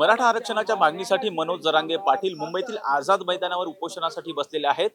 मराठा आरक्षणाच्या मागणीसाठी मनोज जरांगे पाटील मुंबईतील आझाद मैदानावर उपोषणासाठी बसलेले आहेत.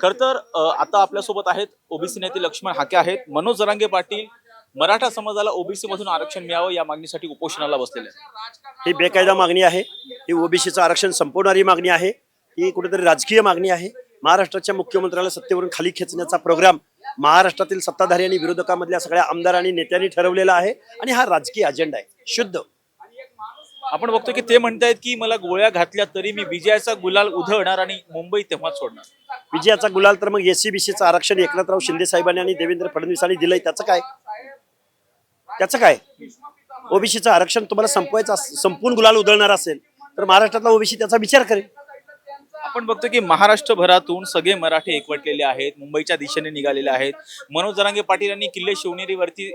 खर तर आता आपल्यासोबत आहेत ओबीसी नेते लक्ष्मण हाके आहेत. मनोज जरांगे पाटील मराठा समाजाला ओबीसी मधून आरक्षण मिळावं या मागणीसाठी उपोषणाला बसलेले आहेत. ही बेकायदा मागणी आहे. ही ओबीसीचं आरक्षण संपवणारी मागणी आहे. ही कुठेतरी राजकीय मागणी आहे. महाराष्ट्राच्या मुख्यमंत्र्याला सत्तेवरून खाली खेचण्याचा प्रोग्राम महाराष्ट्रातील सत्ताधारी आणि विरोधकामधल्या सगळ्या आमदार आणि नेत्यांनी ठरवलेला आहे आणि हा राजकीय अजेंडा आहे. शुद्ध. आपण बघतो की ते म्हणतायत की मला गोळ्या घातल्या तरी मी विजयाचा गुलाल उधळणार आणि मुंबई तेव्हाच सोडणार. विजयाचा गुलाल तर मग एसीबीसीचं आरक्षण एकनाथराव शिंदे साहेबांनी आणि देवेंद्र फडणवीसांनी दिलंय. त्याचं काय? त्याचं काय? ओबीसीचं आरक्षण तुम्हाला संपवायचं अस- गुलाल उधळणार असेल तर महाराष्ट्रातला ओबीसी त्याचा विचार करेल. आपण बघतो की महाराष्ट्रभरातून सगळे मराठी एकवटलेले आहेत मुंबईच्या दिशेने निघालेले आहेत. मनोज जरांगे पाटील यांनी किल्ले शिवनेरीवरती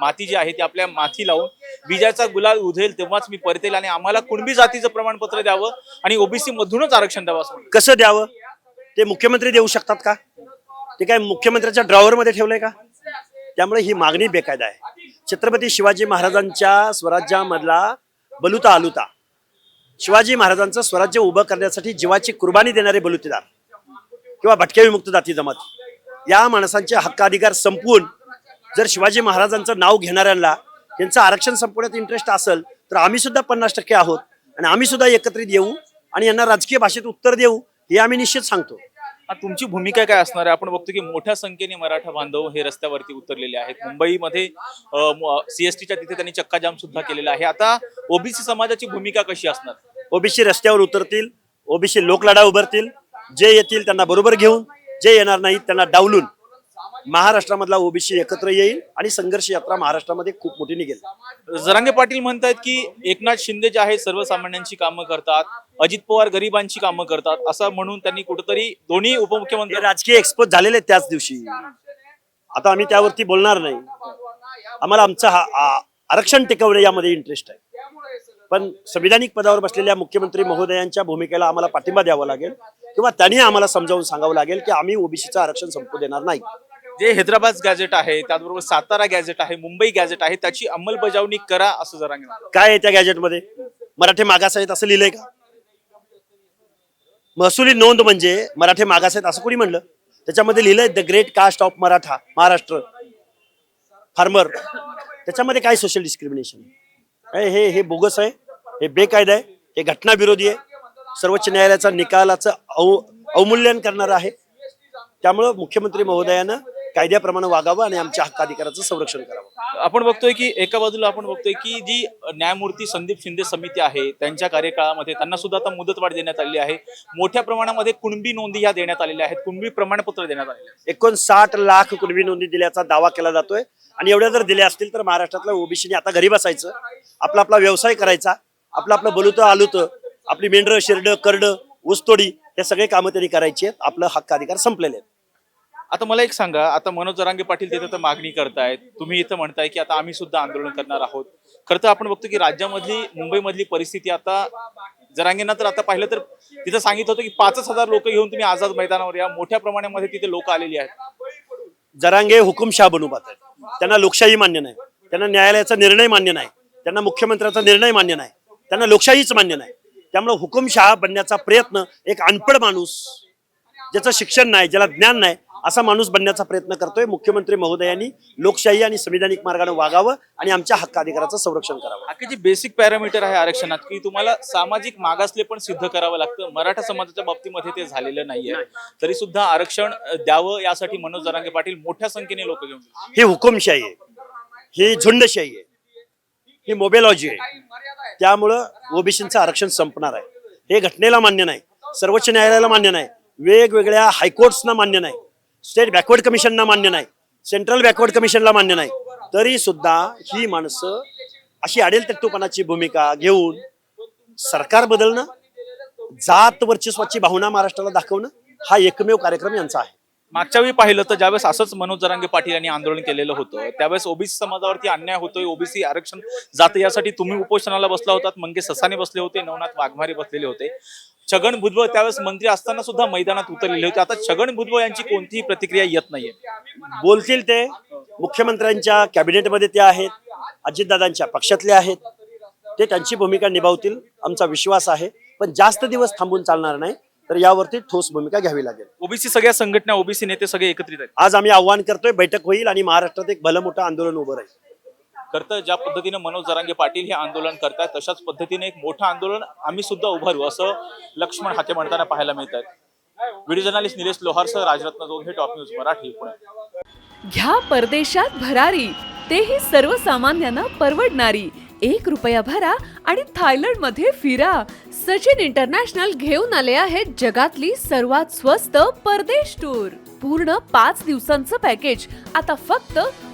माती जी आहे ती आपल्या माथी लावून विजयाचा गुलाल उधेल तेव्हाच मी परतेल आणि आम्हाला कुणबी जातीचं प्रमाणपत्र द्यावं आणि ओबीसी मधूनच आरक्षण द्यावं कसं द्यावं? ते मुख्यमंत्री देऊ शकतात का? ते काय मुख्यमंत्र्याच्या ड्रॉवरमध्ये ठेवलंय का? त्यामुळे ही मागणी बेकायदा आहे. छत्रपती शिवाजी महाराजांच्या स्वराज्यामधला बलुता आलुता. शिवाजी महाराजांचं स्वराज्य उभं करण्यासाठी जीवाची कुर्बानी देणारे बलुतेदार किंवा भटक्या विमुक्त जाती जमात. या माणसांचे हक्काधिकार संपवून जर शिवाजी महाराजांचं नाव घेणाऱ्यांना त्यांचं आरक्षण संपवण्यात इंटरेस्ट असेल तर आम्ही सुद्धा पन्नास टक्के आहोत आणि आम्ही सुद्धा एकत्रित येऊ आणि यांना राजकीय भाषेत उत्तर देऊ हे आम्ही निश्चित सांगतो. तुमची भूमिका काय असणार आहे? आपण बघतो की मोठ्या संख्येने मराठा बांधव हे रस्त्यावरती उतरलेले आहेत. मुंबईमध्ये सीएसटीच्या तिथे त्यांनी चक्काजाम सुद्धा केलेला आहे. आता ओबीसी समाजाची भूमिका कशी असणार? ओबीसी रस्त्यावर उतरतील ओबीसी लोकलढा उभारतील जे येतील त्यांना बरोबर घेऊन जे येणार नाहीत त्यांना डावलून. महाराष्ट्रामधला ओबीसी एकत्र येईल आणि संघर्ष यात्रा महाराष्ट्रामध्ये खूप मोठी निघेल. जरांगे पाटील म्हणतात की एकनाथ शिंदे जे आहे सर्वसामान्यांची कामं करतात अजित पवार गरिबांची कामं करतात असं म्हणून त्यांनी कुठेतरी दोन्ही उपमुख्यमंत्री राजकीय एक्सपोज झालेले त्याच दिवशी. आता आम्ही त्यावरती बोलणार नाही. आम्हाला आमचं हा आरक्षण टिकवणे यामध्ये इंटरेस्ट आहे. पण संविधानिक पदावर बसलेल्या मुख्यमंत्री महोदयांच्या भूमिकेला आम्हाला पाठिंबा द्यावा लागेल किंवा त्यांनी आम्हाला समजावून सांगावं लागेल की आम्ही ओबीसीचं आरक्षण संपू देणार नाही. जे हैदराबाद गॅझेट आहे त्याचबरोबर सातारा गॅझेट आहे मुंबई गॅझेट आहे त्याची अंमलबजावणी करा असं जरा काय आहे त्या गॅजेटमध्ये मराठे मागास आहेत असं लिहिलंय का? महसुली नोंद म्हणजे मराठे मागास आहेत असं कोणी म्हणलं? त्याच्यामध्ये लिहिलंय the great caste of Maratha Maharashtra. Farmer. त्याच्यामध्ये काय सोशल डिस्क्रिमिनेशन काय हे हे बोगस आहे हे बेकायदा आहे हे घटनाविरोधी आहे. सर्वोच्च न्यायालयाचा निकालाचं अव अवमूल्यन करणारं आहे. त्यामुळं मुख्यमंत्री महोदयानं कायद्याप्रमाणे वागावं आणि आमच्या हक्काधिकाराचं संरक्षण करावं. आपण बघतोय की एका बाजूला आपण बघतोय की जी न्यायमूर्ती संदीप शिंदे समिती आहे त्यांच्या कार्यकाळामध्ये त्यांना सुद्धा आता मुदतवाढ देण्यात आली आहे. मोठ्या प्रमाणामध्ये कुणबी नोंदी ह्या देण्यात आलेल्या आहेत कुणबी प्रमाणपत्र देण्यात आलेले आहेत. एकोणसाठ लाख कुणबी नोंदी दिल्याचा दावा केला जातोय. आणि एवढ्या जर दिल्या असतील तर महाराष्ट्रातल्या ओबीसीने आता घरी बसायचं. आपला आपला व्यवसाय करायचा आपलं आपलं बलुतं आलुतं आपली मेंढरं शिरडं करडं ऊसतोडी हे सगळे कामं त्यांनी करायची आहेत. आपलं हक्क अधिकार संपलेले आहेत. आता मला एक सांगा आता मनोज जरांगे पाटील तिथे तर मागणी करतायत. तुम्ही इथं म्हणताय की आता आम्ही सुद्धा आंदोलन करणार आहोत. खरं तर आपण बघतो की राज्यामधली मुंबईमधली परिस्थिती आता जरांगेंना तर आता पाहिलं तर तिथं सांगितलं होतं की पाचच हजार लोक घेऊन तुम्ही आझाद मैदानावर या. मोठ्या प्रमाणामध्ये तिथे लोक आलेली आहेत. जरांगे हुकुमशाह बनू पाहत आहेत त्यांना लोकशाही मान्य नाही. त्यांना न्यायालयाचा निर्णय मान्य नाही. त्यांना मुख्यमंत्र्याचा निर्णय मान्य नाही. त्यांना लोकशाहीच मान्य नाही. त्यामुळे हुकुमशाह बनण्याचा प्रयत्न एक अनपड माणूस ज्याचं शिक्षण नाही ज्याला ज्ञान नाही असा माणूस बनण्याचा प्रयत्न करतोय. मुख्यमंत्री महोदयांनी लोकशाही आणि संविधानिक मार्गाने वागावं आणि आमच्या हक्काधिकाराचं संरक्षण करावं. हा जी बेसिक पॅरामीटर आहे आरक्षणात की तुम्हाला सामाजिक मागासले पण सिद्ध करावं लागतं. मराठा समाजाच्या बाबतीमध्ये ते झालेलं नाहीये. तरी सुद्धा आरक्षण द्यावं यासाठी मनोज जरांगे पाटील मोठ्या संख्येने लोक घेऊन. ही हुकुमशाही आहे. ही झुंडशाही आहे. ही मोबेलॉजी आहे. त्यामुळं ओबीसीचं आरक्षण संपणार आहे. हे घटनेला मान्य नाही. सर्वोच्च न्यायालयाला मान्य नाही. वेगवेगळ्या हायकोर्ट्सना मान्य नाही. स्टेट बॅकवर्ड कमिशनना मान्य नाही. सेंट्रल बॅकवर्ड कमिशनला मान्य नाही. तरी सुद्धा ही माणसं अशी अडेल तट्टूपणाची भूमिका घेऊन सरकार बदलणं जात वर्चस्वाची भावना महाराष्ट्राला दाखवणं हा एकमेव कार्यक्रम यांचा आहे. मागच्या वेळी पाहिलं तर ज्यावेळेस असंच मनोज जरांगे पाटील यांनी आंदोलन केलेलं होतं त्यावेळेस ओबीसी समाजावरती अन्याय होतोय ओबीसी आरक्षण जातं यासाठी तुम्ही उपोषणाला बसला होतात मंगेश ससाने बसले होते नवनाथ वाघमारे बसलेले होते. छगन भुजबळ त्यावेळेस मंत्री असताना सुद्धा मैदानात उतरलेले होते. आता छगन भुजबळ यांची कोणतीही प्रतिक्रिया येत नाहीये. बोलतील ते? मुख्यमंत्र्यांच्या कॅबिनेटमध्ये ते आहेत अजितदादांच्या पक्षातले आहेत. ते त्यांची भूमिका निभावतील आमचा विश्वास आहे. पण जास्त दिवस थांबून चालणार नाही तर यावरती ठोस भूमिका घ्यावी लागेल. ओबीसी सगळ्या संघटना ओबीसी नेते सगळे एकत्रित आहेत. आज आम्ही आव्हान करतोय बैठक होईल आणि महाराष्ट्रात एक भलं मोठं आंदोलन उभं राहील. करतं ज्या पद्धतीने मनोज जरांगे पाटील हे आंदोलन करतात तशाच पद्धतीने एक मोठं आंदोलन आम्ही सुद्धा उभारू असं लक्ष्मण हाते म्हणताना पाहायला मिळतात व्हिडिओ जर्नालिस्ट निलेश लोहारसह राजरत्न जोग हे टॉप न्यूज मराठी पुणे. घ्या परदेशात भरारी तेही सर्वसामान्यांना परवडणारी. एक रुपया भरा आणि थायलंडमध्ये फिरा. सचिन इंटरनॅशनल घेऊन आले आहेत जगातली सर्वात स्वस्त परदेश टूर. पूर्ण पाच दिवसांचं पॅकेज. आता फक्त